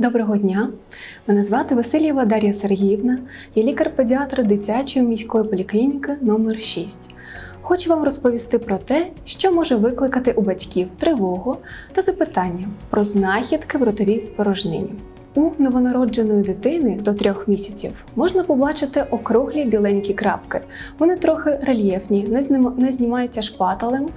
Доброго дня! Мене звати Васильєва Дар'я Сергіївна, я лікар-педіатр дитячої міської поліклініки номер 6 Хочу вам розповісти про те, що може викликати у батьків тривогу та запитання про знахідки в ротовій порожнині. У новонародженої дитини до трьох місяців можна побачити округлі біленькі крапки. Вони трохи рельєфні, не знім- не знімаються шпателем,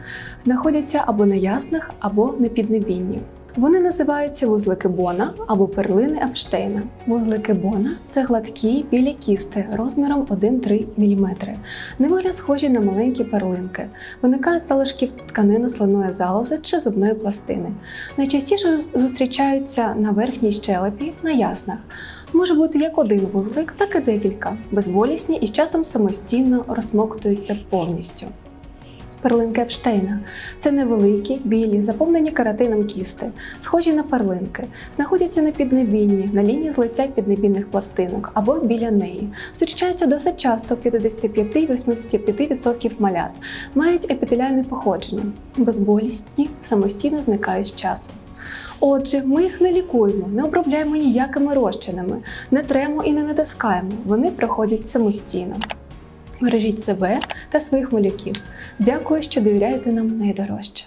знаходяться або на яснах, або на піднебінні. Вони називаються вузлики Бона або перлини Епштейна. Вузлики Бона це гладкі білі кісти розміром 1-3 мм. На вигляд схожі на маленькі перлинки. Виникають з залишків тканини слиної залози чи зубної пластини. Найчастіше зустрічаються на верхній щелепі на яснах. Може бути як один вузлик, так і декілька, безболісні і з часом самостійно розсмоктуються повністю. Перлинки Епштейна це невеликі, білі, заповнені каратином кісти, схожі на перлинки, знаходяться на піднебінні, на лінії злиття піднебінних пластинок або біля неї. Зустрічаються досить часто у 55-85% малят, мають епітеліальне походження, безболісні, самостійно зникають з часом. Отже, ми їх не лікуємо, не обробляємо ніякими розчинами, не тремо і не натискаємо. Вони проходять самостійно. Бережіть себе та своїх малюків. Дякую, що довіряєте нам найдорожче.